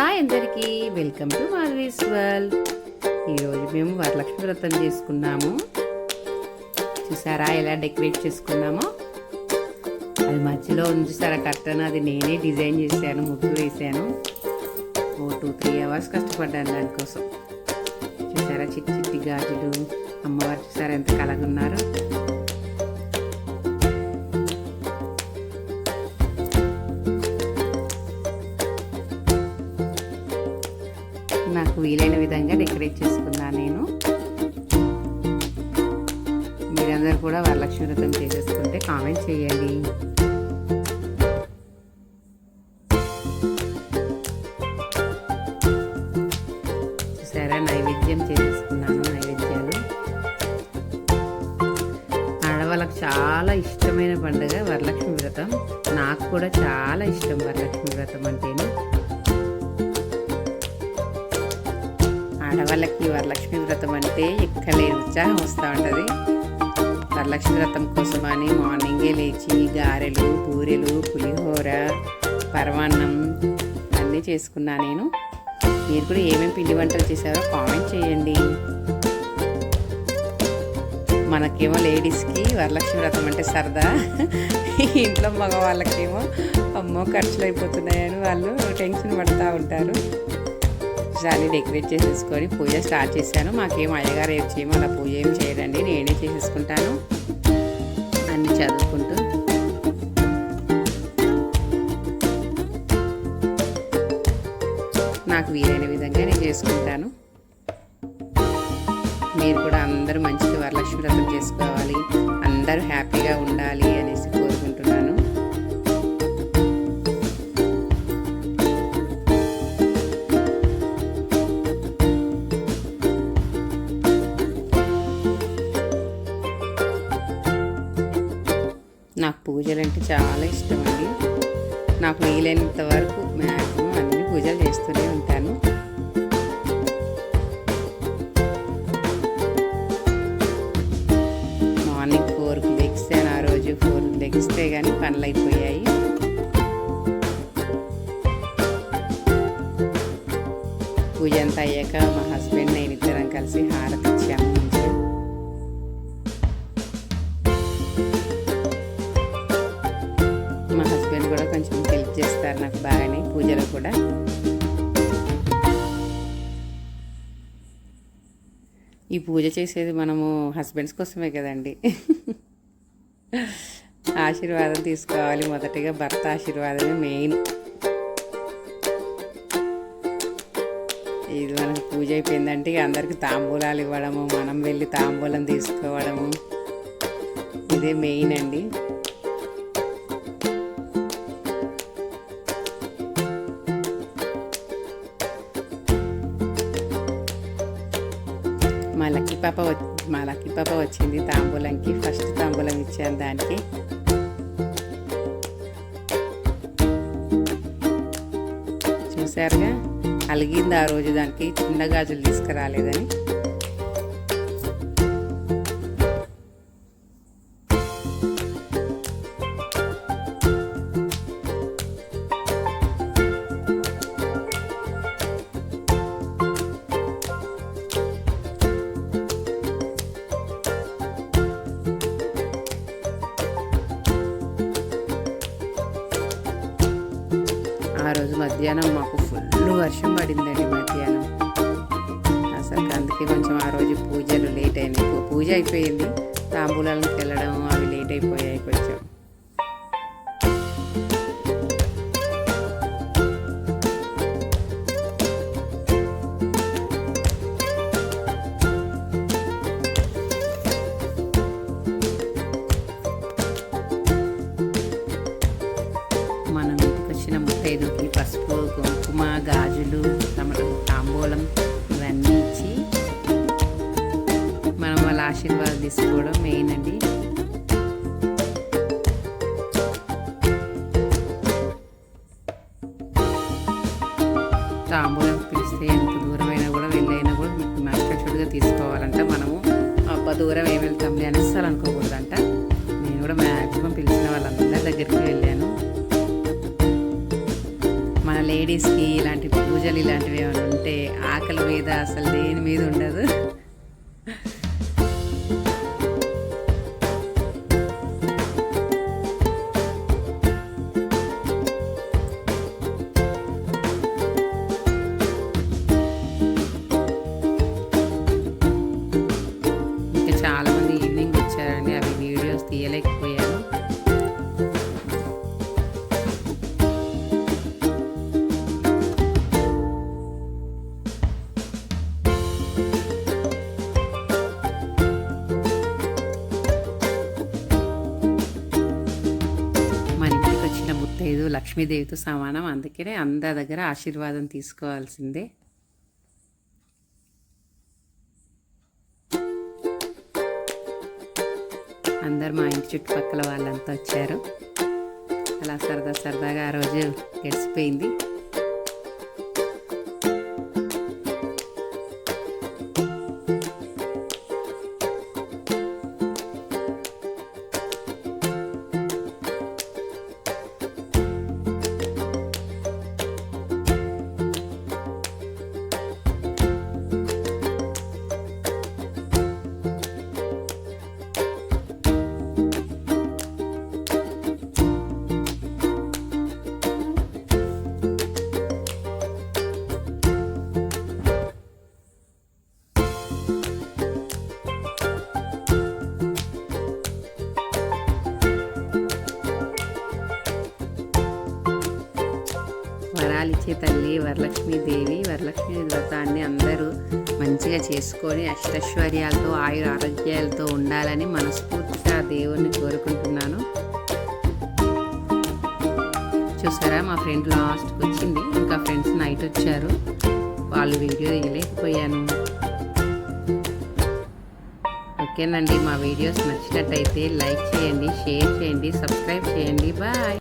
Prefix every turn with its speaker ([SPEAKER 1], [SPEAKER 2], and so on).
[SPEAKER 1] Hi అందరికీ welcome to Madhavi's world. ఈరోజు మేము వరలక్ష్మి వ్రతం చేసుకున్నాము. చూసారా ఎలా డెకరేట్ చేసుకున్నామో? అది మధ్యలో ఉంది చూసారా అది నేనే డిజైన్ చేశాను ముగ్గు వేశాను. ఓ టూ త్రీ అవర్స్ కష్టపడ్డాను దానికోసం. చూసారా చిట్టి చిట్టి గాజులు. అమ్మవారు చూసారా ఎంత కలగున్నారు? నాకు వీలైన విధంగా డెకరేట్ చేసుకున్నాను నేను. మీరందరూ కూడా వరలక్ష్మి వ్రతం చేసేసుకుంటే కామెంట్ చేయండి. చూసారా? నైవేద్యం చేసేసుకున్నాను నైవేద్యాలు. ఆడవాళ్ళకి చాలా ఇష్టమైన పండుగ వరలక్ష్మి వ్రతం. నాకు కూడా చాలా ఇష్టం వరలక్ష్మి వ్రతం అంటేనే. ఆడవాళ్ళకి వరలక్ష్మి వ్రతం అంటే ఎక్కలేని ఉత్సాహం వస్తూ ఉంటుంది. వరలక్ష్మి వ్రతం కోసమని మార్నింగే లేచి గారెలు బూరెలు పులిహోర పరమాన్నం అన్నీ చేసుకున్నా నేను. మీరు కూడా ఏమేమి పిండి వంటలు చేశారో కామెంట్ చేయండి. మనకేమో లేడీస్కి వరలక్ష్మి వ్రతం అంటే సరదా. ఇంట్లో మగవాళ్ళకేమో అమ్మో ఖర్చులు అయిపోతున్నాయని వాళ్ళు టెన్షన్ పడుతూ ఉంటారు. దాన్ని డెకరేట్ చేసేసుకొని పూజ స్టార్ట్ చేశాను. మాకేం అయ్యగారు ఏం చేయమో అలా పూజ ఏం చేయరండి. నేనే చేసేసుకుంటాను. అన్ని చదువుకుంటూ. నాకు వీలైన విధంగా నేను చేసుకుంటాను. మీరు కూడా అందరూ మంచిగా వరలక్ష్మి వ్రతం చేసుకోవాలి. అందరూ హ్యాపీగా ఉండాలి అనేసి పూజలు అంటే చాలా ఇష్టం అండి నాకు వీలైనంత వరకు మ్యాక్సిమం అన్ని పూజలు చేస్తూనే ఉంటాను. మార్నింగ్ ఫోర్కి లెగిస్తాను ఆ రోజు ఫోర్కి లెగిస్తే కానీ పనులు అయిపోయాయి. పూజ అంతా అయ్యాక మా హస్బెండ్ నేను ఇద్దరం కలిసి హారతి కొంచెం హెల్ప్ చేస్తారు నాకు బాగానే పూజలో కూడా. ఈ పూజ చేసేది మనము హస్బెండ్స్ కోసమే కదండి. ఆశీర్వాదం తీసుకోవాలి మొదటిగా భర్త ఆశీర్వాదమే మెయిన్. ఇది మనకు పూజ అయిపోయిందంటే అందరికి తాంబూలాలు ఇవ్వడము మనం వెళ్ళి తాంబూలం తీసుకోవడము. ఇదే మెయిన్ అండి. తాంబూలంకి ఫస్ట్ తాంబూలం ఇచ్చాను దానికి. చూసారుగా అలిగింది ఆ రోజు దానికి. చిన్న గాజులు తీసుకురాలేదని. మధ్యాహ్నం మాకు ఫుల్ వర్షం పడిందండి మధ్యాహ్నం. అసలు అందుకే కొంచెం ఆ రోజు పూజలు లేట్ అయినాయి. పూజ అయిపోయింది. తాంబూలాలకు వెళ్ళడం అవి లేట్ అయిపోయాయి కొంచెం. గాజులు తమకు తాంబూలం ఇవన్నీ ఇచ్చి మనం వాళ్ళ ఆశీర్వాదం తీసుకోవడం మెయిన్ అండి. తాంబూలం పిలిస్తే ఎంత దూరమైనా కూడా వెళ్ళైనా కూడా మీకు తీసుకోవాలంట మనము. అబ్బా దూరం ఏమి వెళ్తాంలే అని అస్సలు అనుకోకూడదంట. నేను కూడా మ్యాక్సిమం పిలిచిన వాళ్ళందరి దగ్గరికి వెళ్ళాను. లేడీస్కి ఇలాంటి పూజలు ఇలాంటివి ఏమైనా ఉంటే ఆకలి మీద అసలు దేని మీద ఉండదు. ఇంకా చాలా మంది ఈవినింగ్ వచ్చారండి అవి వీడియోస్ తీయలేకపోయాను. వచ్చిన లక్ష్మీదేవితో సమానం. అందుకనే అందరి దగ్గర ఆశీర్వాదం తీసుకోవాల్సిందే. అందరు మా ఇంటి చుట్టుపక్కల వాళ్ళంతా వచ్చారు. అలా సరదా సరదాగా ఆ రోజు గడిచిపోయింది. వరలక్ష్మీదేవి వరలక్ష్మీ వ్రతాన్ని అందరూ మంచిగా చేసుకొని అష్టైశ్వర్యాలతో ఆయుర ఆరోగ్యాలతో ఉండాలని మనస్ఫూర్తిగా దేవుణ్ణి కోరుకుంటున్నాను. చూసారా మా ఫ్రెండ్ లాస్ట్కి వచ్చింది. ఇంకా ఫ్రెండ్స్ నైట్ వచ్చారు. వాళ్ళు వీడియో తీయలేకపోయాను. ఓకేనండి మా వీడియోస్ నచ్చినట్టయితే లైక్ చేయండి షేర్ చేయండి సబ్స్క్రైబ్ చేయండి. బాయ్!